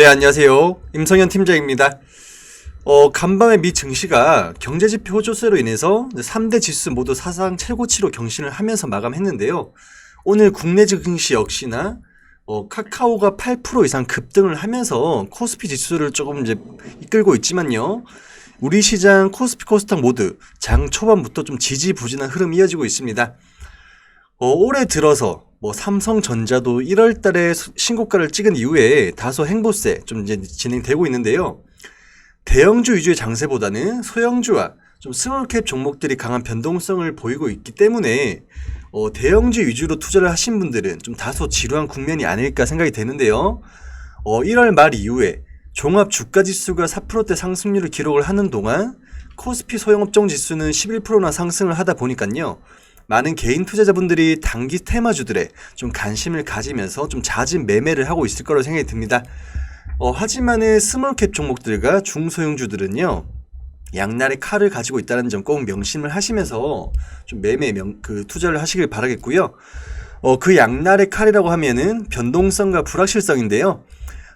네, 안녕하세요. 임성현 팀장입니다. 어, 간밤에 미 증시가 경제지표 호조세로 인해서 3대 지수 모두 사상 최고치로 경신을 하면서 마감했는데요. 오늘 국내 증시 역시나 어, 카카오가 8% 이상 급등을 하면서 코스피 지수를 조금 이제 이끌고 있지만요. 우리 시장 코스피 코스닥 모두 장 초반부터 좀 지지부진한 흐름이 이어지고 있습니다. 어, 올해 들어서 뭐 삼성전자도 1월 달에 수- 신고가를 찍은 이후에 다소 행보세 좀 이제 진행되고 있는데요. 대형주 위주의 장세보다는 소형주와 좀 스몰캡 종목들이 강한 변동성을 보이고 있기 때문에 어, 대형주 위주로 투자를 하신 분들은 좀 다소 지루한 국면이 아닐까 생각이 되는데요. 어, 1월 말 이후에 종합 주가 지수가 4%대 상승률을 기록을 하는 동안 코스피 소형업종 지수는 11%나 상승을 하다 보니까요. 많은 개인 투자자분들이 단기 테마주들에 좀 관심을 가지면서 좀 잦은 매매를 하고 있을 거로 생각이 듭니다. 어, 하지만은 스몰캡 종목들과 중소형주들은요. 양날의 칼을 가지고 있다는 점 꼭 명심을 하시면서 좀 매매 명, 그 투자를 하시길 바라겠고요. 어, 그 양날의 칼이라고 하면은 변동성과 불확실성인데요.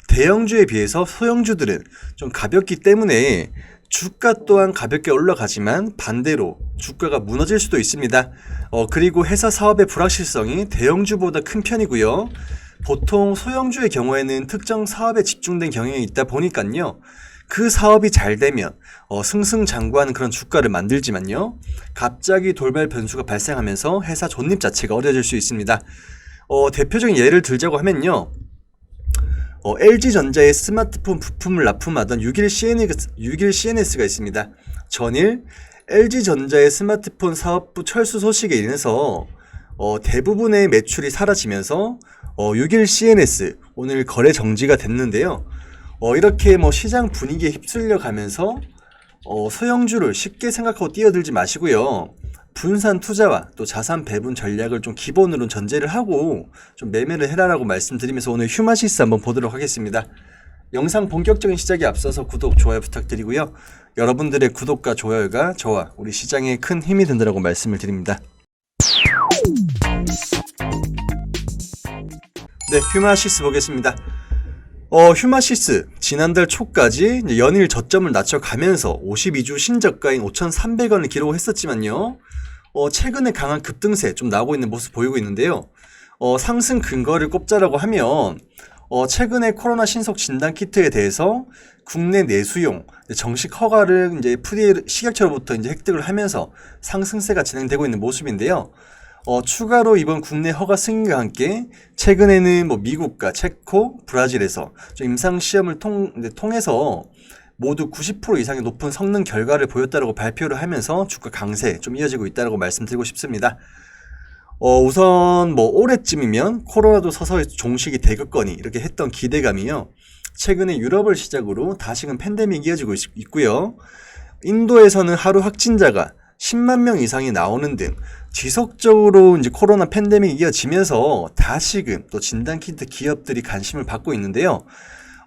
대형주에 비해서 소형주들은 좀 가볍기 때문에 주가 또한 가볍게 올라가지만 반대로 주가가 무너질 수도 있습니다. 어, 그리고 회사 사업의 불확실성이 대형주보다 큰 편이고요. 보통 소형주의 경우에는 특정 사업에 집중된 경향이 있다 보니까요. 그 사업이 잘 되면 어, 승승장구하는 그런 주가를 만들지만요. 갑자기 돌발 변수가 발생하면서 회사 존립 자체가 어려질 수 있습니다. 어, 대표적인 예를 들자고 하면요. 어, LG전자의 스마트폰 부품을 납품하던 6일, CNS, 6일 CNS가 있습니다. 전일 LG전자의 스마트폰 사업부 철수 소식에 인해서 어, 대부분의 매출이 사라지면서 어, 6일 CNS 오늘 거래 정지가 됐는데요. 어, 이렇게 뭐 시장 분위기에 휩쓸려 가면서 어, 소형주를 쉽게 생각하고 뛰어들지 마시고요. 분산 투자와 또 자산 배분 전략을 좀 기본으로 전제를 하고 좀 매매를 해라라고 말씀드리면서 오늘 휴마시스 한번 보도록 하겠습니다. 영상 본격적인 시작에 앞서서 구독, 좋아요 부탁드리고요. 여러분들의 구독과 좋아요가 저와 우리 시장에 큰 힘이 된다고 말씀을 드립니다. 네, 휴마시스 보겠습니다. 어, 휴마시스 지난달 초까지 연일 저점을 낮춰가면서 52주 신저가인 5,300원을 기록했었지만요. 어, 최근에 강한 급등세 좀 나오고 있는 모습 보이고 있는데요. 어, 상승 근거를 꼽자라고 하면 어, 최근에 코로나 신속 진단 키트에 대해서 국내 내수용 정식 허가를 이제 FDA 식약처로부터 이제 획득을 하면서 상승세가 진행되고 있는 모습인데요. 어, 추가로 이번 국내 허가 승인과 함께 최근에는 뭐 미국과 체코, 브라질에서 좀 임상 시험을 통, 통해서 모두 90% 이상의 높은 성능 결과를 보였다고 발표를 하면서 주가 강세 좀 이어지고 있다고 말씀드리고 싶습니다. 어, 우선 뭐 올해쯤이면 코로나도 서서히 종식이 되겠거니 이렇게 했던 기대감이요. 최근에 유럽을 시작으로 다시금 팬데믹이 이어지고 있, 있고요. 인도에서는 하루 확진자가 10만 명 이상이 나오는 등 지속적으로 이제 코로나 팬데믹이 이어지면서 다시금 또 진단 키트 기업들이 관심을 받고 있는데요.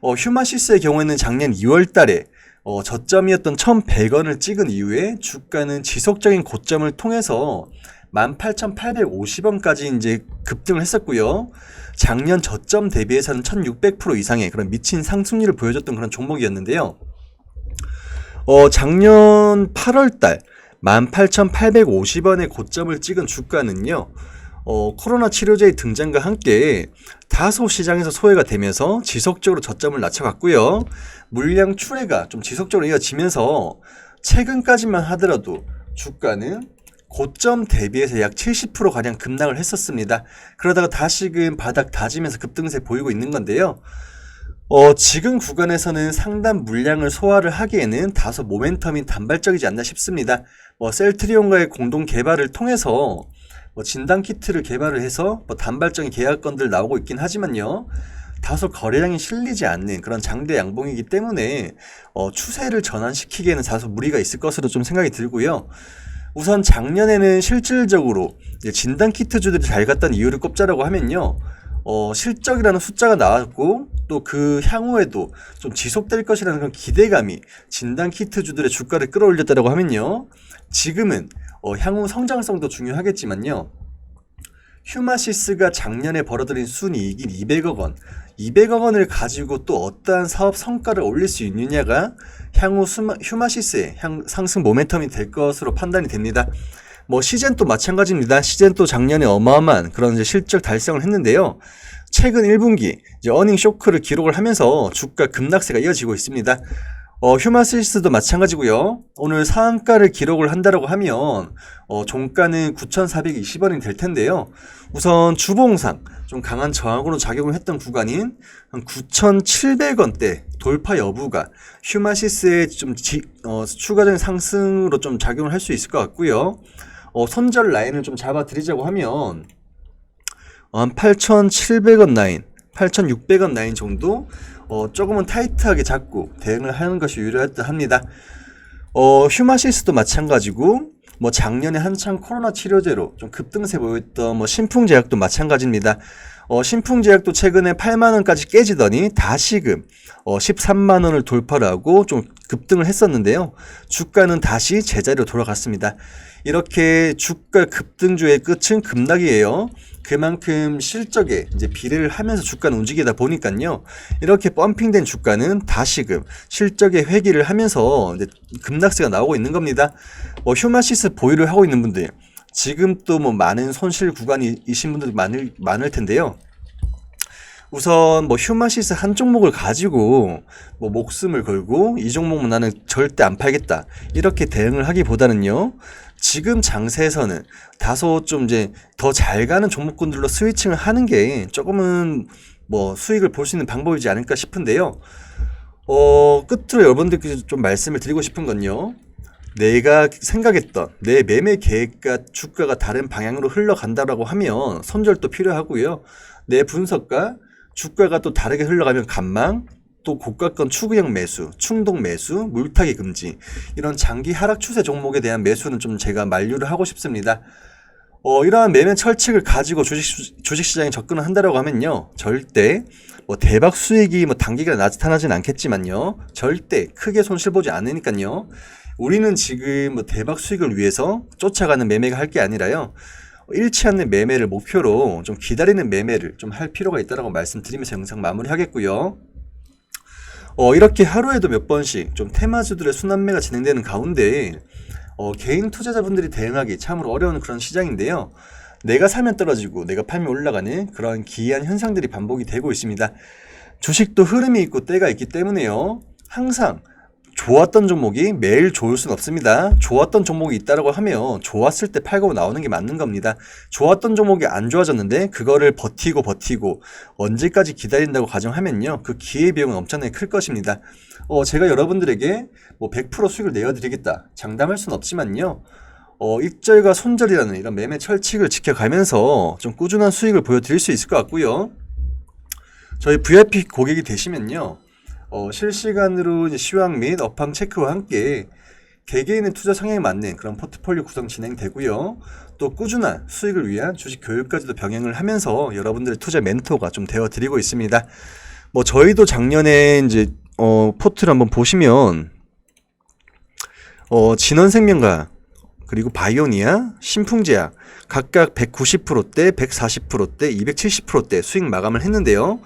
어, 휴마시스의 경우에는 작년 2월 달에 어, 저점이었던 1,100원을 찍은 이후에 주가는 지속적인 고점을 통해서 18,850원까지 이제 급등을 했었고요. 작년 저점 대비해서는 1,600% 이상의 그런 미친 상승률을 보여줬던 그런 종목이었는데요. 어, 작년 8월 달 18,850원의 고점을 찍은 주가는요. 어, 코로나 치료제의 등장과 함께 다소 시장에서 소외가 되면서 지속적으로 저점을 낮춰갔고요. 물량 출회가 좀 지속적으로 이어지면서 최근까지만 하더라도 주가는 고점 대비해서 약 70% 가량 급락을 했었습니다. 그러다가 다시금 바닥 다지면서 급등세 보이고 있는 건데요. 어, 지금 구간에서는 상단 물량을 소화를 하기에는 다소 모멘텀이 단발적이지 않나 싶습니다. 뭐 셀트리온과의 공동 개발을 통해서 뭐 진단 키트를 개발을 해서 뭐 단발적인 계약건들 나오고 있긴 하지만요. 다소 거래량이 실리지 않는 그런 장대 양봉이기 때문에 어, 추세를 전환시키기에는 다소 무리가 있을 것으로 좀 생각이 들고요. 우선 작년에는 실질적으로 진단 키트주들이 잘 갔던 이유를 꼽자라고 하면요. 어, 실적이라는 숫자가 나왔고 또 그 향후에도 좀 지속될 것이라는 그런 기대감이 진단 키트주들의 주가를 끌어올렸다고 하면요. 지금은 어, 향후 성장성도 중요하겠지만요. 휴마시스가 작년에 벌어들인 순이익인 200억 원, 200억 원을 가지고 또 어떠한 사업 성과를 올릴 수 있느냐가 향후 수마, 휴마시스의 향, 상승 모멘텀이 될 것으로 판단이 됩니다. 뭐 시젠 또 마찬가지입니다. 시젠 또 작년에 어마어마한 그런 실적 달성을 했는데요. 최근 1분기 이제 어닝 쇼크를 기록을 하면서 주가 급락세가 이어지고 있습니다. 어, 휴마시스도 마찬가지고요. 오늘 상한가를 기록을 한다라고 하면 어, 종가는 9,420원이 될 텐데요. 우선 주봉상 좀 강한 저항으로 작용을 했던 구간인 한 9,700원대 돌파 여부가 휴마시스의 좀 지, 어, 추가적인 상승으로 좀 작용을 할 수 있을 것 같고요. 어, 손절 라인을 좀 잡아드리자고 하면 어, 한 8,700원 라인, 8,600원 라인 정도 어, 조금은 타이트하게 잡고 대응을 하는 것이 유리하다 합니다. 어, 휴마시스도 마찬가지고 뭐 작년에 한창 코로나 치료제로 좀 급등세 보였던 뭐 신풍제약도 마찬가지입니다. 어, 신풍제약도 최근에 8만 원까지 깨지더니 다시금 어, 13만 원을 돌파를 하고 좀 급등을 했었는데요. 주가는 다시 제자리로 돌아갔습니다. 이렇게 주가 급등주의 끝은 급락이에요. 그만큼 실적에 이제 비례를 하면서 주가는 움직이다 보니까요. 이렇게 펌핑된 주가는 다시금 실적에 회귀를 하면서 이제 급락세가 나오고 있는 겁니다. 뭐 휴마시스 보유를 하고 있는 분들 지금 또 뭐 많은 손실 구간이신 분들 많을 많을 텐데요. 우선 뭐 휴마시스 한 종목을 가지고 뭐 목숨을 걸고 이 종목은 나는 절대 안 팔겠다 이렇게 대응을 하기보다는요 지금 장세에서는 다소 좀 이제 더 잘 가는 종목군들로 스위칭을 하는 게 조금은 뭐 수익을 볼 수 있는 방법이지 않을까 싶은데요 어 끝으로 여러분들께 좀 말씀을 드리고 싶은 건요 내가 생각했던 내 매매 계획과 주가가 다른 방향으로 흘러간다라고 하면 손절도 필요하고요. 내 분석과 주가가 또 다르게 흘러가면 간망, 또 고가권 추구형 매수, 충동 매수, 물타기 금지 이런 장기 하락 추세 종목에 대한 매수는 좀 제가 만류를 하고 싶습니다. 어, 이러한 매매 철칙을 가지고 주식, 주식시장에 접근을 한다라고 하면요. 절대 뭐 대박 수익이 뭐 단기간에 나타나진 않겠지만요. 절대 크게 손실 보지 않으니까요. 우리는 지금 뭐 대박 수익을 위해서 쫓아가는 매매가 할 게 아니라요. 일치 않는 매매를 목표로 좀 기다리는 매매를 좀 할 필요가 있다고 말씀드리면서 영상 마무리하겠고요. 어, 이렇게 하루에도 몇 번씩 좀 테마주들의 순환매가 진행되는 가운데 어, 개인 투자자분들이 대응하기 참으로 어려운 그런 시장인데요. 내가 사면 떨어지고 내가 팔면 올라가는 그런 기이한 현상들이 반복이 되고 있습니다. 주식도 흐름이 있고 때가 있기 때문에요. 항상 좋았던 종목이 매일 좋을 순 없습니다. 좋았던 종목이 있다라고 하면 좋았을 때 팔고 나오는 게 맞는 겁니다. 좋았던 종목이 안 좋아졌는데 그거를 버티고 버티고 언제까지 기다린다고 가정하면요. 그 기회 비용은 엄청나게 클 것입니다. 어, 제가 여러분들에게 뭐 100% 수익을 내어 드리겠다. 장담할 수는 없지만요. 어, 익절과 손절이라는 이런 매매 철칙을 지켜가면서 좀 꾸준한 수익을 보여드릴 수 있을 것 같고요. 저희 VIP 고객이 되시면요. 어, 실시간으로 이제 시황 및 업황 체크와 함께 개개인의 투자 성향에 맞는 그런 포트폴리오 구성 진행되고요. 또 꾸준한 수익을 위한 주식 교육까지도 병행을 하면서 여러분들의 투자 멘토가 좀 되어 드리고 있습니다. 뭐 저희도 작년에 이제 어, 포트를 한번 보시면 어, 진원생명과 그리고 바이오니아, 신풍제약 각각 190%대, 140%대, 270%대 수익 마감을 했는데요.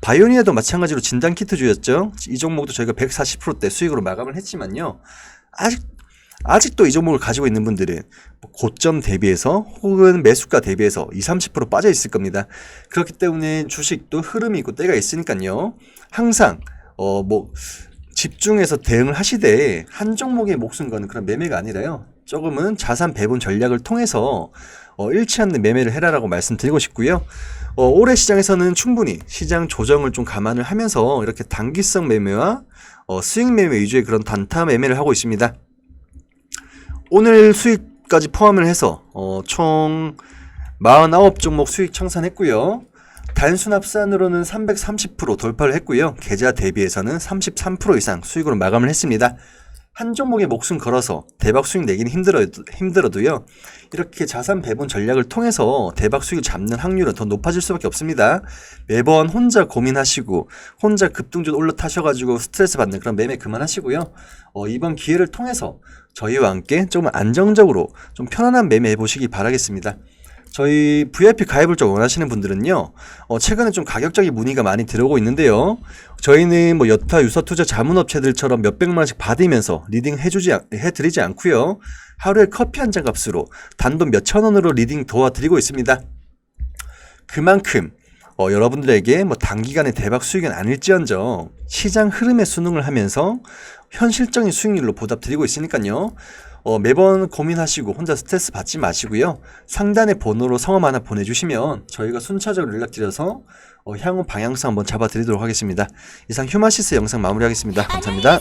바이오니아도 마찬가지로 진단 키트주였죠. 이 종목도 저희가 140%대 수익으로 마감을 했지만요. 아직 아직도 이 종목을 가지고 있는 분들은 고점 대비해서 혹은 매수가 대비해서 20, 30% 빠져 있을 겁니다. 그렇기 때문에 주식도 흐름이 있고 때가 있으니까요. 항상 어 뭐 집중해서 대응을 하시되 한 종목에 목숨 거는 그런 매매가 아니라요. 조금은 자산 배분 전략을 통해서 어, 일치 않는 매매를 해라라고 말씀드리고 싶고요. 어, 올해 시장에서는 충분히 시장 조정을 좀 감안을 하면서 이렇게 단기성 매매와 어, 수익 매매 위주의 그런 단타 매매를 하고 있습니다. 오늘 수익까지 포함을 해서 어, 총 49종목 수익 청산했고요. 단순 합산으로는 330% 돌파를 했고요. 계좌 대비해서는 33% 이상 수익으로 마감을 했습니다. 한 종목에 목숨 걸어서 대박 수익 내기는 힘들어, 힘들어도요. 이렇게 자산 배분 전략을 통해서 대박 수익을 잡는 확률은 더 높아질 수밖에 없습니다. 매번 혼자 고민하시고 혼자 급등주 올라타셔가지고 스트레스 받는 그런 매매 그만하시고요. 어, 이번 기회를 통해서 저희와 함께 조금 안정적으로 좀 편안한 매매 해보시기 바라겠습니다. 저희 VIP 가입을 좀 원하시는 분들은요, 어, 최근에 좀 가격적인 문의가 많이 들어오고 있는데요. 저희는 뭐 여타 유서 투자 자문업체들처럼 몇백만 원씩 받으면서 리딩 해주지, 않- 해드리지 않고요. 하루에 커피 한 잔 값으로 단돈 몇천 원으로 리딩 도와드리고 있습니다. 그만큼 어, 여러분들에게 뭐 단기간에 대박 수익은 아닐지언정 시장 흐름에 순응을 하면서 현실적인 수익률로 보답드리고 있으니까요. 어, 매번 고민하시고 혼자 스트레스 받지 마시고요. 상단에 번호로 성함 하나 보내주시면 저희가 순차적으로 연락드려서 어, 향후 방향성 한번 잡아드리도록 하겠습니다. 이상 휴마시스 영상 마무리하겠습니다. 감사합니다.